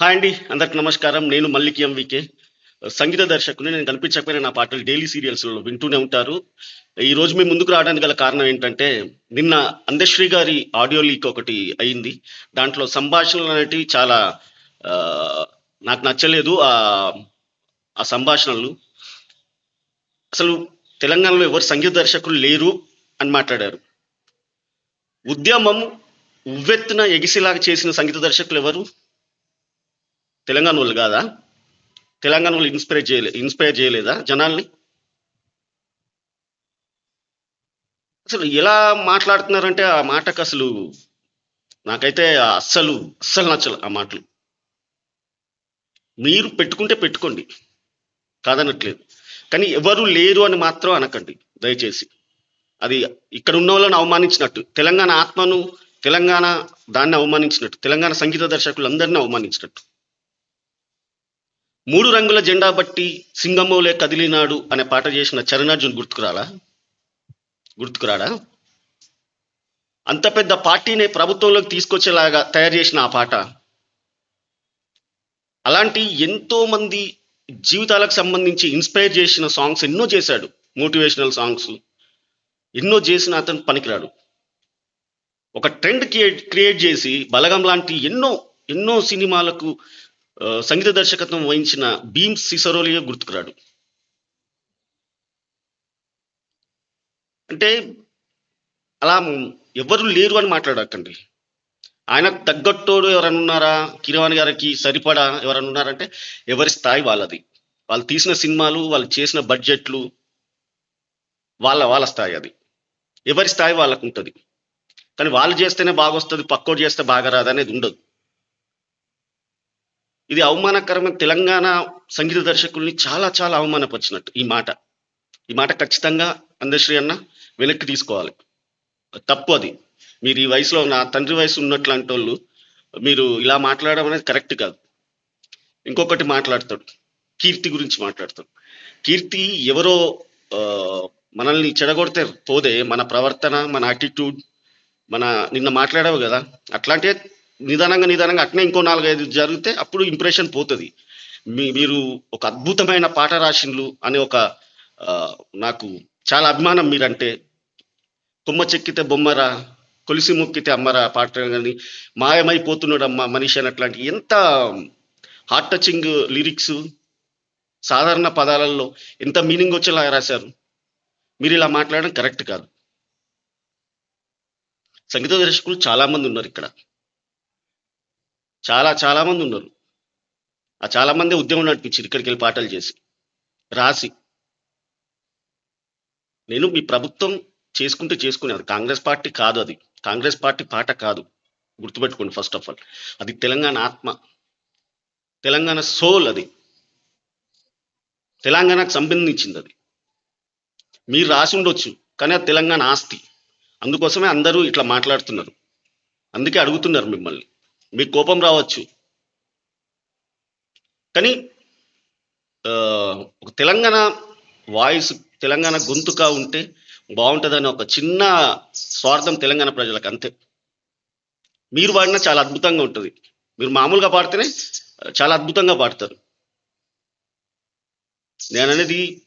Hi అండి అందరికి నమస్కారం. నేను మల్లికి ఎంవికే. సంగీత దర్శకుని నేను కనిపించకపోయినా నా పాటలు డైలీ సీరియల్స్లో వింటూనే ఉంటారు. ఈ రోజు మీ ముందుకు రావడానికి గల కారణం ఏంటంటే నిన్న అందశ్రీ గారి ఆడియో లీక్ ఒకటి అయింది. దాంట్లో సంభాషణలు అనేటివి చాలా నాకు నచ్చలేదు ఆ ఆ సంభాషణలు. అసలు తెలంగాణలో ఎవరు సంగీత దర్శకులు లేరు అని మాట్లాడారు. ఉద్యమం ఉవ్వెత్తున ఎగిసేలాగా చేసిన సంగీత దర్శకులు ఎవరు? తెలంగాణ వాళ్ళు కాదా? తెలంగాణ వాళ్ళు ఇన్స్పైర్ చేయలే ఇన్స్పైర్ చేయలేదా జనాల్ని? అసలు ఎలా మాట్లాడుతున్నారంటే ఆ మాటకు అసలు నాకైతే అస్సలు అస్సలు నచ్చలు ఆ మాటలు. మీరు పెట్టుకుంటే పెట్టుకోండి కాదనట్లేదు. కానీ ఎవరు లేరు అని మాత్రం అనకండి దయచేసి. అది ఇక్కడ ఉన్న వాళ్ళని అవమానించినట్టు తెలంగాణ ఆత్మను తెలంగాణ దాన్ని అవమానించినట్టు తెలంగాణ సంగీత దర్శకులందరినీ అవమానించినట్టు. మూడు రంగుల జెండా బట్టి సింగమోలే కదిలినాడు అనే పాట చేసిన చరణార్జున్ గుర్తుకురాలా? గుర్తుకురాడా? అంత పెద్ద పార్టీని ప్రభుత్వంలోకి తీసుకొచ్చేలాగా తయారు చేసిన ఆ పాట. అలాంటి ఎంతో మంది జీవితాలకు సంబంధించి ఇన్స్పైర్ చేసిన సాంగ్స్ ఎన్నో చేశాడు. మోటివేషనల్ సాంగ్స్ ఎన్నో చేసిన అతను పనికిరాడు. ఒక ట్రెండ్ క్రియేట్ క్రియేట్ చేసి బలగం లాంటి ఎన్నో ఎన్నో సినిమాలకు సంగీత దర్శకత్వం వహించిన భీమ్ సిసరోలియో గుర్తుకురాడు. అంటే అలా ఎవరు లేరు అని మాట్లాడకండి. ఆయన తగ్గట్టోడు ఎవరైనా ఉన్నారా? కిరవాణి గారికి సరిపడా ఎవరైనా ఉన్నారంటే ఎవరి స్థాయి వాళ్ళది. వాళ్ళు తీసిన సినిమాలు వాళ్ళు చేసిన బడ్జెట్లు వాళ్ళ వాళ్ళ స్థాయి అది. ఎవరి స్థాయి వాళ్ళకు ఉంటుంది కానీ వాళ్ళు చేస్తేనే బాగొస్తుంది పక్కోడు చేస్తే బాగా రాదు అనేది ఉండదు. ఇది అవమానకరమైన తెలంగాణ సంగీత దర్శకుల్ని చాలా చాలా అవమానపరిచినట్టు ఈ మాట. ఈ మాట ఖచ్చితంగా అందశ్రీ అన్న వెనక్కి తీసుకోవాలి. తప్పు అది. మీరు ఈ వయసులో నా తండ్రి వయసు ఉన్నట్లాంటి వాళ్ళు మీరు ఇలా మాట్లాడడం అనేది కరెక్ట్ కాదు. ఇంకొకటి మాట్లాడతాడు. కీర్తి గురించి మాట్లాడతాడు. కీర్తి ఎవరో మనల్ని చెడగొడితే పోదే. మన ప్రవర్తన మన యాటిట్యూడ్ మన నిన్న మాట్లాడావు కదా. అట్లాంటి నిదానంగా నిదానంగా అట్నే ఇంకో నాలుగైదు జరిగితే అప్పుడు ఇంప్రెషన్ పోతుంది. మీ మీరు ఒక అద్భుతమైన పాట రాసిండ్లు అనే ఒక నాకు చాలా అభిమానం మీరంటే. కొమ్మ చెక్కితే బొమ్మరా కొలిసి మొక్కితే అమ్మరా పాట కానీ మాయమైపోతున్నాడు అమ్మ మనిషి అని అట్లాంటి ఎంత హార్ట్ టచింగ్ లిరిక్స్ సాధారణ పదాలలో ఎంత మీనింగ్ వచ్చేలా రాశారు. మీరు ఇలా మాట్లాడడం కరెక్ట్ కాదు. సంగీత దర్శకులు చాలామంది ఉన్నారు ఇక్కడ. చాలా చాలామంది ఉన్నారు. ఆ చాలామంది ఉద్యమం నడిపించారు. ఇక్కడికి వెళ్ళి పాటలు చేసి. రాసి. నేను మీ ప్రభుత్వం చేసుకుంటే చేసుకునేది కాంగ్రెస్ పార్టీ కాదు అది. కాంగ్రెస్ పార్టీ పాట కాదు. గుర్తుపెట్టుకోండి ఫస్ట్ ఆఫ్ ఆల్. అది తెలంగాణ ఆత్మ. తెలంగాణ సోల్ అది. తెలంగాణకు సంబంధించింది అది. మీరు రాసి ఉండొచ్చు కానీ అది తెలంగాణ ఆస్తి. అందుకోసమే అందరూ ఇట్లా మాట్లాడుతున్నారు. అందుకే అడుగుతున్నారు మిమ్మల్ని. మీకు కోపం రావచ్చు. కానీ ఒక తెలంగాణ వాయిస్ తెలంగాణ గొంతుగా ఉంటే బాగుంటుందని ఒక చిన్న స్వార్థం తెలంగాణ ప్రజలకు అంతే. మీరు పాడినా చాలా అద్భుతంగా ఉంటుంది. మీరు మామూలుగా పాడితేనే చాలా అద్భుతంగా పాడతారు. నేను అనేది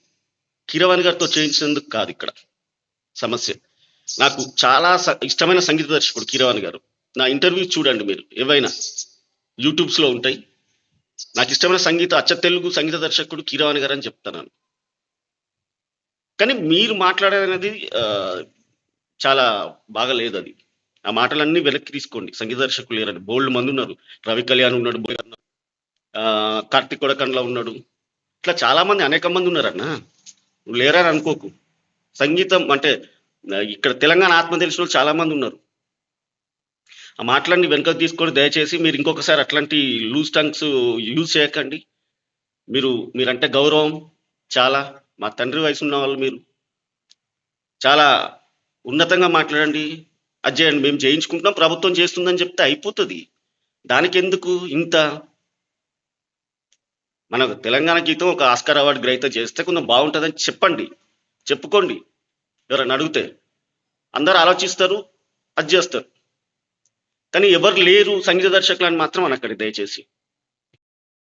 కీరవాణి గారితో చేయించినందుకు కాదు ఇక్కడ సమస్య. నాకు చాలా స- ఇష్టమైన సంగీత దర్శకుడు కీరవాణి గారు. నా ఇంటర్వ్యూ చూడండి మీరు ఏవైనా యూట్యూబ్స్లో ఉంటాయి. నాకు ఇష్టమైన సంగీత అచ్చ తెలుగు సంగీత దర్శకుడు కీరవాణి గారు అని చెప్తాను కానీ మీరు మాట్లాడేది చాలా బాగా లేదు అది. ఆ మాటలన్నీ వెనక్కి తీసుకోండి. సంగీత దర్శకులు లేరండి బోల్డ్ మంది ఉన్నారు. రవి కళ్యాణ్ ఉన్నాడు బోయ్ అన్న, కార్తిక్ కొడకండ్ల ఉన్నాడు. ఇట్లా చాలా మంది అనేక మంది ఉన్నారన్న. నువ్వు లేరని అనుకోకు. సంగీతం అంటే ఇక్కడ తెలంగాణ ఆత్మ తెలిసిన వాళ్ళు చాలా మంది ఉన్నారు. ఆ మాటలన్నీ వెనకకు తీసుకొని దయచేసి మీరు ఇంకొకసారి అట్లాంటి లూజ్ టంగ్స్ యూజ్ చేయకండి. మీరు మీరంటే గౌరవం చాలా. మా తండ్రి వయసు ఉన్న వాళ్ళు మీరు. చాలా ఉన్నతంగా మాట్లాడండి. అది చేయండి మేము చేయించుకుంటున్నాం ప్రభుత్వం చేస్తుందని చెప్తే అయిపోతుంది. దానికి ఎందుకు ఇంత? మన తెలంగాణ గీతం ఒక ఆస్కార్ అవార్డు గ్రహీత చేస్తే కొంచెం బాగుంటుందని చెప్పండి. చెప్పుకోండి. ఎవరైనా అడిగితే అందరు ఆలోచిస్తారు అది చేస్తారు. కానీ ఎవరు లేరు సంగీత దర్శకులు అని మాత్రం అనకండి దయచేసి.